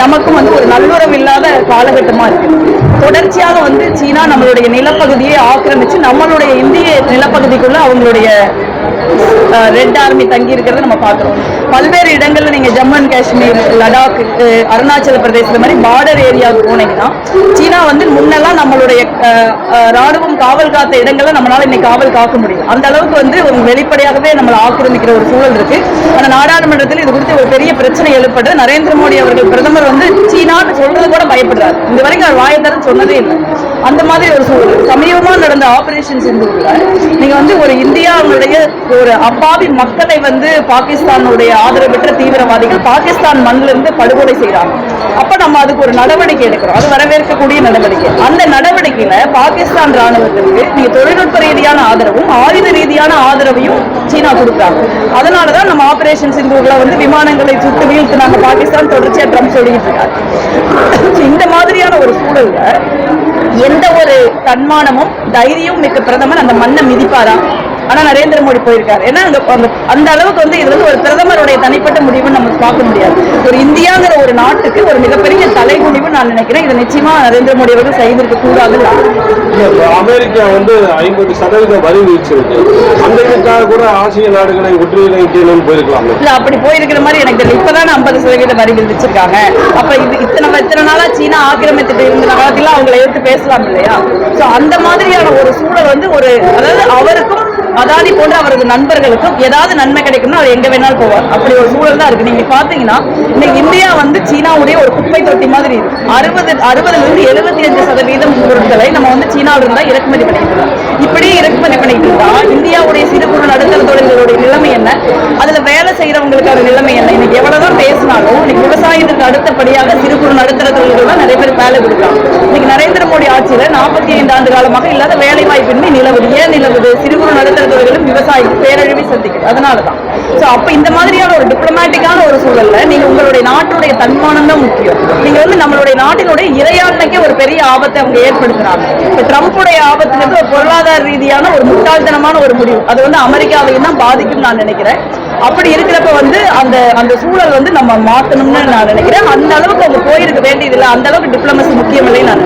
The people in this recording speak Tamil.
நமக்கும் வந்து ஒரு நல்லுறவு இல்லாத காலகட்டமா இருக்கு. தொடர்ச்சியாக வந்து சீனா நம்மளுடைய நிலப்பகுதியை ஆக்கிரமிச்சு நம்மளுடைய இந்திய நிலப்பகுதிக்குள்ள அவங்களுடைய ரெட் ஆர்மி தங்கி இருக்கிறத நம்ம பார்க்குறோம். பல்வேறு இடங்களில் நீங்கள் ஜம்மு அண்ட் காஷ்மீர் லடாக் அருணாச்சல பிரதேசம் மாதிரி பார்டர் ஏரியாவுக்கு போனீங்கன்னா சீனா வந்து முன்னெல்லாம் நம்மளுடைய ராணுவம் காவல் காத்த இடங்களில் நம்மளால இன்னைக்கு காவல் காக்க முடியும். அந்த அளவுக்கு வந்து வெளிப்படையாகவே நம்மளை ஆக்கிரமிக்கிற ஒரு சூழல் இருக்கு. ஆனால் நாடாளுமன்றத்தில் இது குறித்து ஒரு பெரிய பிரச்சனை எழுப்பது நரேந்திர மோடி அவர்கள் பிரதமர் வந்து சீனான்னு சொல்றது கூட பயப்படுறாரு. இந்த வரைக்கும் அவர் வாயை சொன்னதே இல்லை. அந்த மாதிரி ஒரு சூழல். சமீபமாக நடந்த ஆபரேஷன் சிந்துல நீங்க வந்து ஒரு இந்தியாவுடைய ஒரு அப்பாவி மக்களை வந்து பாகிஸ்தானுடைய ஆதரவற்ற தீவிரவாதிகள் பாகிஸ்தான் மண்ணிலிருந்து படுகொலை செய்கிறாங்க. அப்ப நம்ம அதுக்கு ஒரு நடவடிக்கை எடுக்கிறோம். அது வரவேற்கக்கூடிய நடவடிக்கை. அந்த நடவடிக்கையில பாகிஸ்தான் ராணுவத்திற்கு நீங்க தொழில்நுட்ப ரீதியான ஆதரவும் ஆயுத ரீதியான ஆதரவையும் சீனா கொடுக்குறாங்க. அதனாலதான் நம்ம ஆபரேஷன் சிந்தூர்ல வந்து விமானங்களை சுட்டு வீழ்த்தினாங்க பாகிஸ்தான். தொடர்ச்சியா ட்ரம்ப் சொல்லிட்டு இருக்காரு. இந்த மாதிரியான ஒரு சூழல்ல எந்த ஒரு தன்மானமும் தைரியமும் மிக்க பிரதமர் அந்த மண்ணை மிதிப்பாரா? ஆனா நரேந்திர மோடி போயிருக்காரு. ஏன்னா அந்த- அந்த அளவுக்கு வந்து இது வந்து ஒரு பிரதமருடைய தனிப்பட்ட முடிவுன்னு நம்ம பார்க்க முடியாது. ஒரு இந்தியாங்கிற ஒரு நாட்டுக்கு ஒரு மிகப்பெரிய தலைகுனிவு நான் நினைக்கிறேன். இதை நிச்சயமா நரேந்திர மோடி அவர்கள் செய்திருக்க கூடாது அமெரிக்கா வந்து ஐம்பது சதவீத வரி விதிச்சிருக்கு. அமெரிக்காக கூட ஆசிய நாடுகளை ஒற்றுமைக்கணும்னு போயிருக்கலாமே இல்ல அப்படி போயிருக்கிற மாதிரி எனக்கு தெரியல. இப்பதான் ஐம்பது சதவீத வரி விதிச்சிருக்காங்க. அப்ப இது இத்தனை இத்தனை நாளா சீனா ஆக்கிரமித்துட்டு இருந்த காலத்துல அவங்களை எடுத்து பேசலாம் இல்லையா? சோ அந்த மாதிரியான ஒரு சூழல் வந்து ஒரு அதாவது அதானி போன்ற அவரது நண்பர்களுக்கும் ஏதாவது நன்மை கிடைக்கும்னா அவர் எங்க வேணாலும் போவார். அப்படி ஒரு சூழல் தான் இருக்கு. நீங்க பாத்தீங்கன்னா இன்னைக்கு இந்தியா வந்து சீனாவுடைய ஒரு குப்பை தொட்டி மாதிரி இருக்கு. அறுபது அறுபதுல இருந்து எழுபத்தி அஞ்சு சதவீதம் பொருட்களை நம்ம வந்து சீனாவில இருந்தா இறக்குமதி பண்ணிட்டு இருக்கோம். இப்படியே இறக்குமதி பண்ணிட்டு இருந்தா இந்தியாவுடைய சிறு குறு நடுத்தர தொழில்களுடைய நிலைமை அடுத்தபடியாக சிறு குறு நடுத்தர தொழில்கள் நிறைய பேர் வேலை கொடுக்குறாங்க இன்னைக்கு நரேந்திர மோடி ஆட்சியில நாற்பத்தி ஐந்து ஆண்டு காலமாக இல்லாத வேலை வாய்ப்பின்மை நிலவுது. ஏன் நிலவுது? சிறு குறு நடுத்தர தொழில்களும் விவசாயம் பேரழிவை சந்திக்குது. அதனாலதான். ஸோ அப்ப இந்த மாதிரியான ஒரு டிப்ளமேட்டிக்கான ஒரு சூழல்ல நீங்க உங்களுடைய நாட்டுடைய தன்மானம் தான் முக்கியம். நீங்க வந்து நம்மளுடைய நாட்டினுடைய இறையாண்மைக்கே ஒரு பெரிய ஆபத்தை அவங்க ஏற்படுத்துறாங்க. இப்போ ட்ரம்ப்புடைய ஆபத்துக்கு ஒரு பொருளாதார ரீதியான ஒரு முட்டாள்தனமான ஒரு முடிவு. அது வந்து அமெரிக்காவையும் தான் பாதிக்கும் நான் நினைக்கிறேன். அப்படி இருக்கிறப்ப வந்து அந்த அந்த சூழல் வந்து நம்ம மாத்தணும்னு நான் நினைக்கிறேன். அந்த அளவுக்கு அவங்க போயிருக்க வேண்டியதில்லை. அந்த அளவுக்கு டிப்ளமசி முக்கியம் இல்லைன்னு நான்